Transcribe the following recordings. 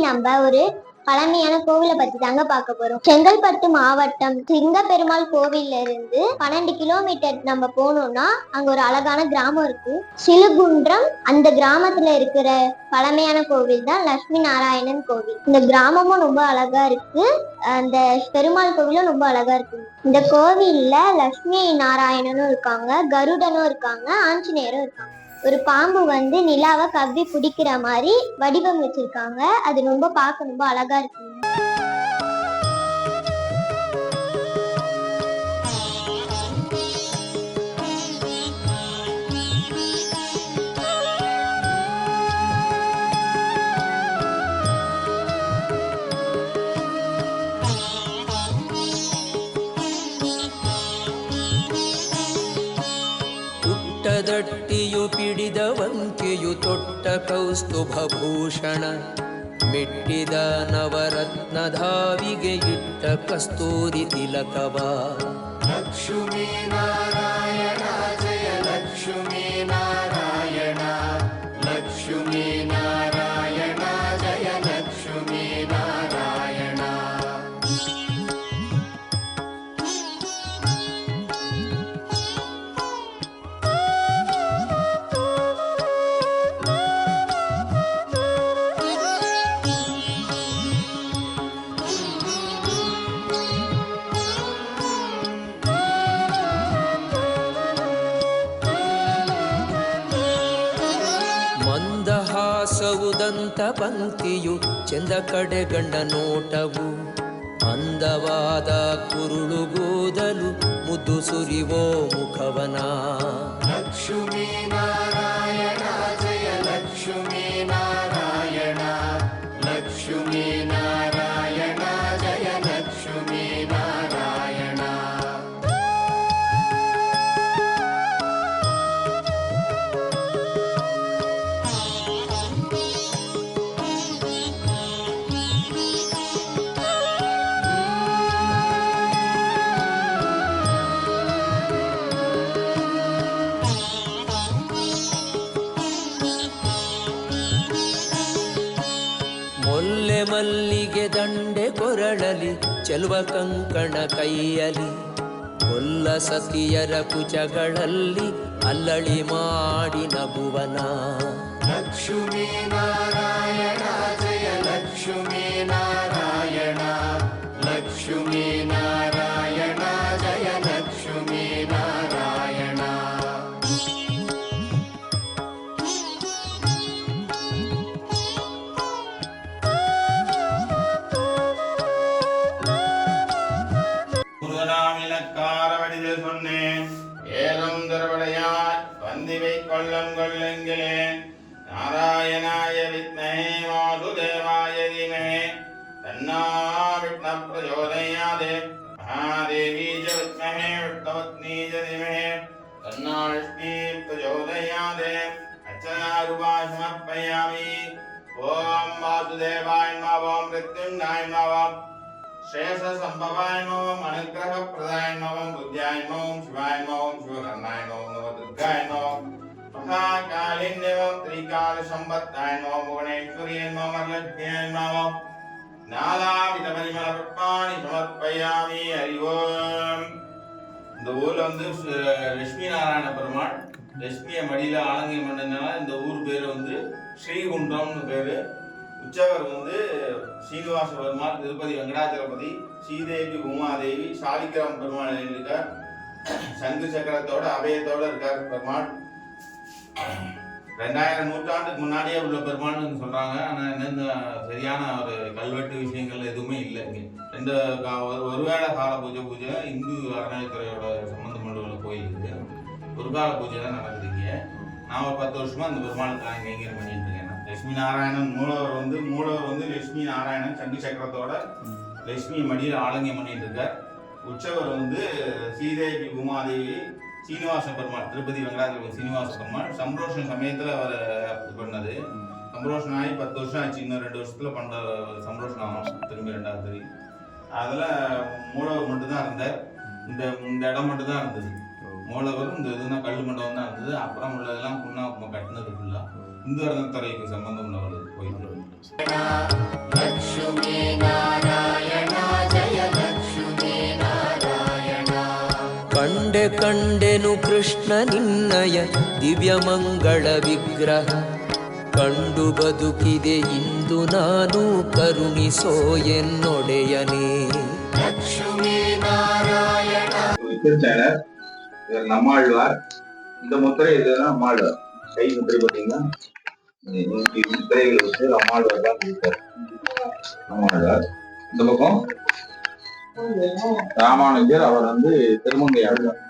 நம்ம ஒரு பழமையான கோவிலை பத்தி தாங்க பார்க்க போறோம். செங்கல்பட்டு மாவட்டம் சிங்கப்பெருமாள் கோவில்ல இருந்து பன்னெண்டு கிலோமீட்டர் நம்ம போனோம்னா அங்க ஒரு அழகான கிராமம் இருக்கு. சிலுகுன்றம் அந்த கிராமத்துல இருக்கிற பழமையான கோவில் தான் லட்சுமி நாராயணன் கோவில். இந்த கிராமமும் ரொம்ப அழகா இருக்கு. அந்த பெருமாள் கோவிலும் ரொம்ப அழகா இருக்கு. இந்த கோவில்ல லட்சுமி நாராயணனும் இருக்காங்க கருடனும் இருக்காங்க ஆஞ்சநேயரும் இருக்காங்க. ஒரு பாம்பு வந்து நிலாவை கவ்வி பிடிக்கிற மாதிரி வடிவம் வச்சிருக்காங்க. அது ரொம்ப பார்க்க ரொம்ப அழகா இருக்கு ದಟ್ಟಿಯು ಪಿಡಿದವಂಕೆಯು ತೊಟ್ಟ ಕೌಸ್ತುಭಭೂಷಣ ಮೆಟ್ಟಿದ ನವರತ್ನಧಾವಿಗೆ ಇಟ್ಟ ಕಸ್ತೂರಿ ತಿಲಕವ. ಲಕ್ಷ್ಮೀ ನಾರಾಯಣ ಭಾಸವುದಂತ ಪಂಕ್ತಿಯು ಚೆಂದ ಕಡೆ ಗಂಡ ನೋಟವು. ಅಂದವಾದ ಕುರುಳು ಗೋದಲು ಮುದ್ದು ಸುರಿವೋ ಮುಖವನ. ಲಕ್ಷ್ಮೀ ನಾರಾಯಣ ಮಲ್ಲಿಗೆ ದಂಡೆ ಕೊರಳಲಿ ಚೆಲುವ ಕಂಕಣ ಕೈಯಲಿ. ಕೊಲ್ಲ ಸತಿಯರ ಕುಚಗಳಲ್ಲಿ ಅಲ್ಲಳಿ ಮಾಡಿ ನಗುವನ. ಲಕ್ಷ್ಮೀ ನಾರಾಯಣ வந்திவை கொள்ளம் கொள்ளுங்களே நாராயணாய வித்மஹே வாசுதேவாய தீமஹே தன்னா விஷ்ண பிரச்சோதயாதே மகாதேவி ச வித்மஹே விஷ்ணவத்னி ச தீமஹே தன்னா லக்ஷ்மி பிரச்சோதயாதே அச்சனாருபா சமர்ப்பயாமி ஓம் வாசுதேவாய நம ஓம் மிருத்யுஞ்சாய நம ஓம் श्रेयस संभवाय नमः अनुग्रह प्रदाय नमः बुद्ध्याय नमः शिवाय नमः शिवकर्णाय சம்பத்தாய் நமோ புவனேஸ்வரியை நமோ வரலட்சுமியை நமோ நாலாவித பரிமள புஷ்பாணி சமர்ப்பயாமி அறிவோம் இந்த ஊர்ல வந்து லட்சுமி நாராயண பெருமாள் லட்சுமியை மடியில ஆலங்கியம் பண்ணதுனால இந்த ஊர் பேர் வந்து ஸ்ரீகுண்டம்னு பேரு. உற்சவர் வந்து சீனிவாச பெருமாள் திருப்பதி வெங்கடாச்சலபதி ஸ்ரீதேவி உமாதேவி சாலிகிராம் பெருமாள் இருக்கார். சங்கு சக்கரத்தோட அபயத்தோட இருக்கார் பெருமாள். ரெண்டாயிரம் நூற்றாண்டுக்கு முன்னாடியே உள்ள பெருமாள்னு சொல்றாங்க. ஆனா என்னென்ன சரியான ஒரு கல்வெட்டு விஷயங்கள் எதுவுமே இல்லை இங்க. ரெண்டு ஒரு ஒருவேளை கால பூஜை பூஜை இந்து அறநிலைத்துறையோட சம்பந்தம் உள்ள கோயில் இருக்குது ஒரு கால பூஜை தான் நடக்குது இங்க. நான் ஒரு பத்து வருஷமா அந்த பெருமாளுக்கு நான் கைங்கரியம் பண்ணிட்டு இருக்கேன். லட்சுமி நாராயணன் மூலவர் வந்து மூலவர் வந்து லட்சுமி நாராயணன் சங்கு சக்கரத்தோட லட்சுமி மடியில் ஆலங்கியம் பண்ணிட்டு இருக்கார். உற்சவர் வந்து ஸ்ரீதேவி உமாதேவி சீனிவாச பெருமாள் திருப்பதி வெங்கடாஜலபதி சீனிவாச பெருமாள். சம்ரோஷன் சமயத்தில் அவர் இது பண்ணது சம்ரோஷன் ஆகி பத்து வருஷம் ஆச்சு. இன்னும் ரெண்டு வருஷத்துல பண்ற சம்ரோஷன் ஆகும். திரும்பி ரெண்டாவது தறி அதில் மூலவர் மட்டும்தான் இருந்தார். இந்த இந்த இடம் மட்டும்தான் இருந்தது. மூலவரும் இந்த இதுனா கல் மண்டபம் தான் இருந்தது. அப்புறம் உள்ளதெல்லாம் புண்ணா கட்டினது ஃபுல்லாக இந்து துறைக்கு சம்பந்தம் உள்ளவர் கோயில் ಕಂಡೆ ಕಂಡೆನು ಕೃಷ್ಣ ನಿನ್ನಯ ದಿವ್ಯ ಮಂಗಳ ವಿಗ್ರಹ ಕಂಡು ಬದುಕಿದೆ ಇಂದು ನಾನು ಕರುಣಿಸೋ ಎನ್ನೊಡೆಯನೇ நம்மாழ்வார். இந்த முத்திரை இதுதான் நம்மாழ்வார். கை முத்திரை பாத்தீங்கன்னா முத்திரைகளை வச்சு நம்மாழ்வார் தான் நம்மாழ்வார். இந்த பக்கம் ராமானுஜர் அவர் வந்து திருமங்கை ஆழ்வார்.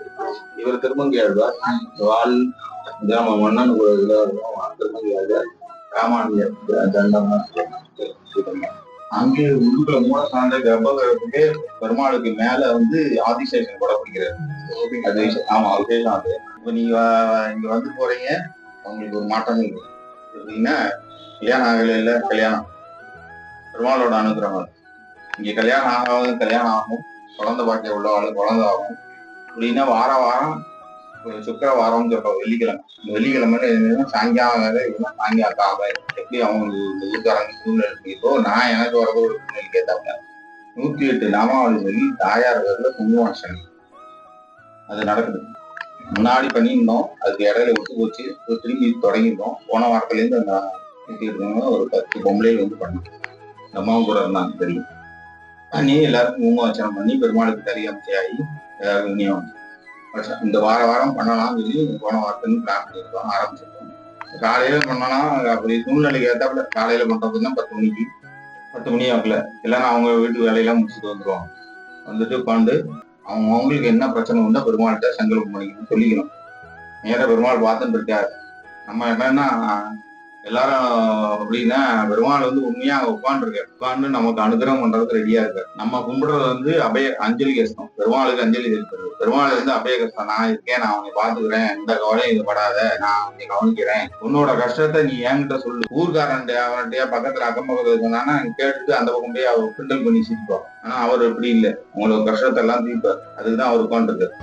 இவர் திருமங்கை ஆழ்வார். வால் கிராம மன்னன் ஒரு திருமங்கை ஆழ்வார். ராமானுஜர் தண்டமா அங்கே உள்ள மூல சார்ந்த கர்ப்பகிரகத்துக்கு பெருமாளுக்கு மேல வந்து ஆதிசேஷன் கூட பிடிக்கிறாரு ஆமா விசேஷம் அது இப்ப நீங்க இங்க வந்து போறீங்க உங்களுக்கு ஒரு மாற்றம் இருக்கு. எப்படின்னா கல்யாணம் ஆகல இல்ல கல்யாணம். பெருமாளோட அனுகிரகம் இங்க கல்யாணம் ஆகாத கல்யாணம் ஆகும். குழந்தை உள்ள உள்ளவாள் குழந்தை ஆகும். அப்படின்னா வார வாரம் ஒரு சுக்கர சொல்றோம் வெள்ளிக்கிழமை. இந்த வெள்ளிக்கிழமை சாயங்காலம் வேலை இல்லைன்னா சாயங்காலம் காலை எப்படி அவங்களுக்கு இந்த ஊர்க்காரங்க சூழ்நிலை இருக்கோ நான் எனக்கு வரது ஒரு சூழ்நிலை கேட்டாங்க நூத்தி எட்டு நாமாவளி சொல்லி தாயார் வரல குங்குமாசனி அது நடக்குது. முன்னாடி பண்ணியிருந்தோம் அதுக்கு இடையில விட்டு போச்சு. திரும்பி தொடங்கியிருந்தோம் போன வாரத்துல இருந்து அந்த நூத்தி எட்டு ஒரு பத்து பொம்பளை வந்து பண்ணோம். அம்மாவும் கூட இருந்தாங்க தெரியும். பண்ணி எல்லாருக்கும் குங்குமாச்சனம் பண்ணி பெருமாளுக்கு கறி அமைச்சி எல்லாருக்கும் விநியோகம் இந்த வார வாரம் பண்ணலாம் சொல்லி போன வாரத்துக்கு பிளான் பண்ணியிருக்கோம் ஆரம்பிச்சிருக்கோம். காலையில பண்ணோம்னா அப்படி சூழ்நிலைக்கு ஏத்தாப்புல காலையில பண்றதுன்னா பத்து மணிக்கு பத்து மணி ஆகல. இல்லைன்னா அவங்க வீட்டு வேலையெல்லாம் முடிச்சுட்டு வந்துருவாங்க. வந்துட்டு உட்காந்து அவங்க அவங்களுக்கு என்ன பிரச்சனை உண்டோ பெருமாள்கிட்ட சங்கல்பம் பண்ணிக்கணும் சொல்லிக்கணும். நேராக பெருமாள் பார்த்துட்டு இருக்காரு நம்ம என்னன்னா எல்லாரும் அப்படின்னா பெருமாள் வந்து உண்மையா அங்க உட்காந்துருக்காரு உட்காந்து நமக்கு அனுகிரகம் பண்றதுக்கு ரெடியா இருக்காரு. நம்ம கும்பிடுறது வந்து அபய அஞ்சலி கஷ்டம். பெருமாளுக்கு அஞ்சலி செலுத்துறது பெருமாள் வந்து அபய கஷ்டம். நான் இருக்கேன் நான் உன்னை பாத்துக்கிறேன் எந்த கவலையும் இது படாத. நான் உன்னை கவனிக்கிறேன். உன்னோட கஷ்டத்தை நீ என்கிட்ட சொல்லு. ஊர்காரன்ட்டு அவன்கிட்டயா பக்கத்துல அக்கம் பக்கத்துல இருந்தானா கேட்டுட்டு அந்த பக்கம் போய் அவர் கிண்டல் பண்ணி சிரிப்பார் ஆனா அவர் இப்படி இல்லை. உங்களோட கஷ்டத்தை எல்லாம் தீர்ப்பார். அதுக்குதான் அவர் உட்காந்துருக்காரு